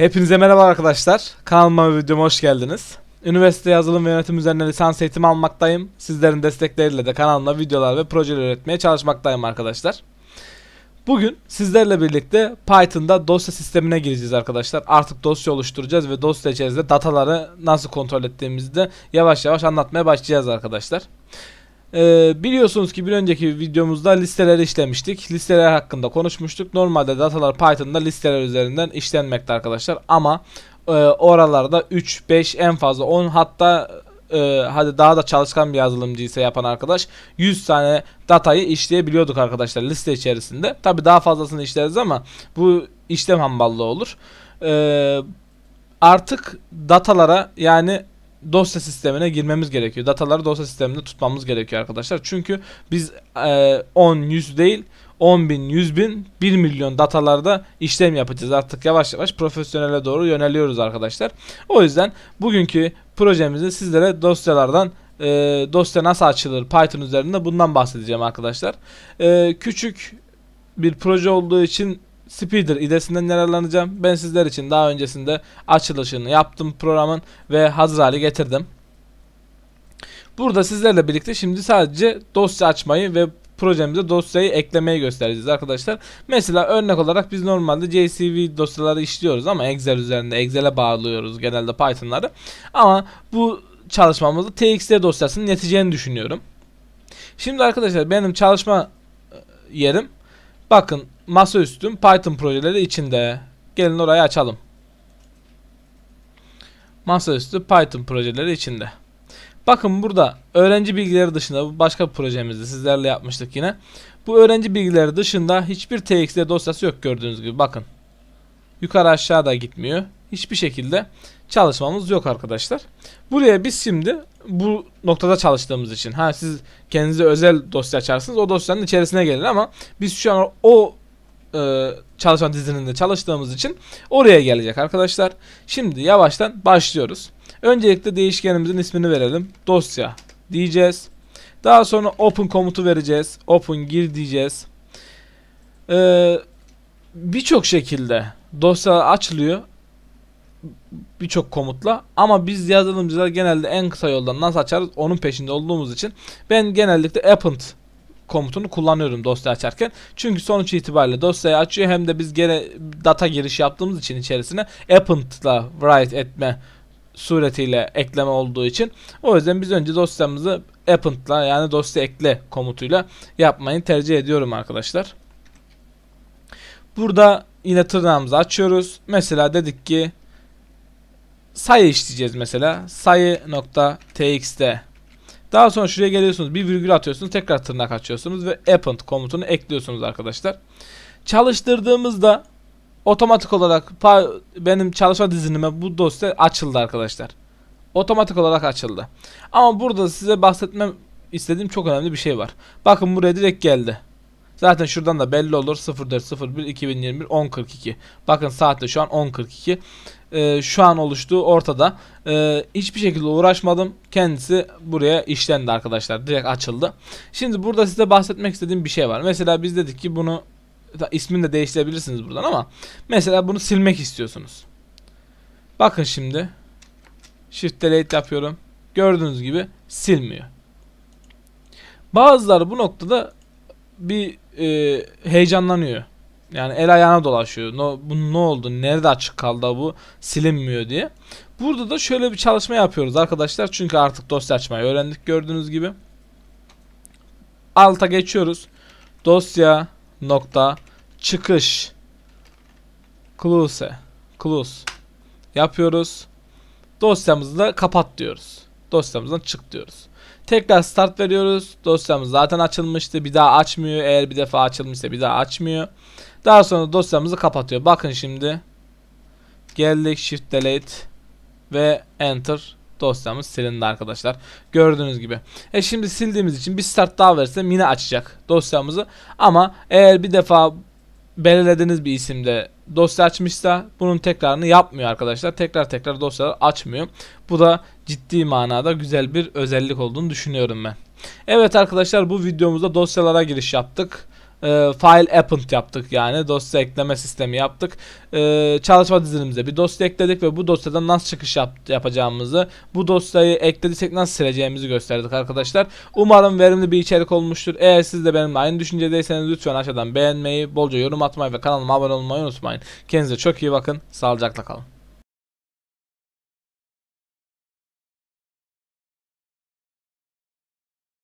Hepinize merhaba arkadaşlar. Kanalıma ve videoma hoş geldiniz. Üniversite yazılım ve yönetim üzerine lisans eğitimi almaktayım. Sizlerin destekleriyle de kanalımda videolar ve projeler üretmeye çalışmaktayım arkadaşlar. Bugün sizlerle birlikte Python'da dosya sistemine gireceğiz arkadaşlar. Artık dosya oluşturacağız ve dosya içerisinde dataları nasıl kontrol ettiğimizi de yavaş yavaş anlatmaya başlayacağız arkadaşlar. Ee, biliyorsunuz ki bir önceki videomuzda listeleri işlemiştik. Listeler hakkında konuşmuştuk. Normalde datalar Python'da listeler üzerinden işlenmekte arkadaşlar. Ama e, oralarda 3, 5 en fazla 10 hatta e, hadi daha da çalışkan bir yazılımcı ise yapan arkadaş 100 tane datayı işleyebiliyorduk arkadaşlar liste içerisinde. Tabi daha fazlasını işleriz ama bu işlem hamballığı olur. E, artık datalara yani dosya sistemine girmemiz gerekiyor. Dataları dosya sisteminde tutmamız gerekiyor arkadaşlar. Çünkü biz e, 10, 100 değil 10 bin, 100 bin, 1 milyon datalarda işlem yapacağız. Artık yavaş yavaş profesyonele doğru yöneliyoruz arkadaşlar. O yüzden bugünkü projemizde sizlere dosyalardan e, dosya nasıl açılır Python üzerinde bundan bahsedeceğim arkadaşlar. E, küçük bir proje olduğu için Speeder idesinden yararlanacağım. Ben sizler için daha öncesinde açılışını yaptım programın ve hazır hale getirdim. Burada sizlerle birlikte şimdi sadece dosya açmayı ve projemize dosyayı eklemeyi göstereceğiz arkadaşlar. Mesela örnek olarak biz normalde JCV dosyaları işliyoruz ama Excel üzerinde Excel'e bağlıyoruz genelde Python'ları. Ama bu çalışmamızda TXT dosyasının yeteceğini düşünüyorum. Şimdi arkadaşlar benim çalışma e, yerim bakın masaüstüm Python projeleri içinde. Gelin orayı açalım. Masaüstü Python projeleri içinde. Bakın burada öğrenci bilgileri dışında bu başka bir projemizde sizlerle yapmıştık yine. Bu öğrenci bilgileri dışında hiçbir txt dosyası yok gördüğünüz gibi bakın. Yukarı aşağı da gitmiyor. Hiçbir şekilde çalışmamız yok arkadaşlar. Buraya biz şimdi bu noktada çalıştığımız için ha siz kendinize özel dosya açarsınız o dosyanın içerisine gelir ama biz şu an o e, çalışma dizininde çalıştığımız için oraya gelecek arkadaşlar. Şimdi yavaştan başlıyoruz. Öncelikle değişkenimizin ismini verelim. Dosya diyeceğiz. Daha sonra open komutu vereceğiz. Open gir diyeceğiz. Ee, Birçok şekilde dosya açılıyor. Birçok komutla ama biz yazılımcılar genelde en kısa yoldan nasıl açarız onun peşinde olduğumuz için ben genellikle append komutunu kullanıyorum dosya açarken. Çünkü sonuç itibariyle dosyayı açıyor hem de biz gene data giriş yaptığımız için içerisine append'la write etme suretiyle ekleme olduğu için o yüzden biz önce dosyamızı append'la yani dosya ekle komutuyla yapmayı tercih ediyorum arkadaşlar. Burada yine tırnağımızı açıyoruz. Mesela dedik ki sayı işleyeceğiz mesela. sayı nokta txt daha sonra şuraya geliyorsunuz bir virgül atıyorsunuz tekrar tırnak açıyorsunuz ve append komutunu ekliyorsunuz arkadaşlar. Çalıştırdığımızda otomatik olarak benim çalışma dizinime bu dosya açıldı arkadaşlar. Otomatik olarak açıldı. Ama burada size bahsetmem istediğim çok önemli bir şey var. Bakın buraya direkt geldi. Zaten şuradan da belli olur 0401 2021 1042. Bakın saatte şu an 1042. Ee, şu an oluştuğu ortada. Ee, hiçbir şekilde uğraşmadım. Kendisi buraya işlendi arkadaşlar. Direkt açıldı. Şimdi burada size bahsetmek istediğim bir şey var. Mesela biz dedik ki bunu ismini de değiştirebilirsiniz buradan ama mesela bunu silmek istiyorsunuz. Bakın şimdi Shift Delete yapıyorum. Gördüğünüz gibi silmiyor. Bazıları bu noktada bir e, heyecanlanıyor. Yani el ayağına dolaşıyor. No, bu ne oldu? Nerede açık kaldı bu? Silinmiyor diye. Burada da şöyle bir çalışma yapıyoruz arkadaşlar. Çünkü artık dosya açmayı öğrendik gördüğünüz gibi. Alta geçiyoruz. Dosya nokta çıkış close close yapıyoruz. Dosyamızı da kapat diyoruz. Dosyamızdan çık diyoruz. Tekrar start veriyoruz. Dosyamız zaten açılmıştı. Bir daha açmıyor. Eğer bir defa açılmışsa bir daha açmıyor. Daha sonra dosyamızı kapatıyor. Bakın şimdi. Geldik shift delete ve enter dosyamız silindi arkadaşlar. Gördüğünüz gibi. E şimdi sildiğimiz için bir start daha versem yine açacak dosyamızı. Ama eğer bir defa belirlediğiniz bir isimde dosya açmışsa bunun tekrarını yapmıyor arkadaşlar. Tekrar tekrar dosyalar açmıyor. Bu da ciddi manada güzel bir özellik olduğunu düşünüyorum ben. Evet arkadaşlar bu videomuzda dosyalara giriş yaptık. E, file append yaptık yani dosya ekleme sistemi yaptık. E, çalışma dizinimize bir dosya ekledik ve bu dosyadan nasıl çıkış yap- yapacağımızı, bu dosyayı eklediysek nasıl sileceğimizi gösterdik arkadaşlar. Umarım verimli bir içerik olmuştur. Eğer siz de benimle aynı düşüncedeyseniz lütfen aşağıdan beğenmeyi, bolca yorum atmayı ve kanalıma abone olmayı unutmayın. Kendinize çok iyi bakın. Sağlıcakla kalın.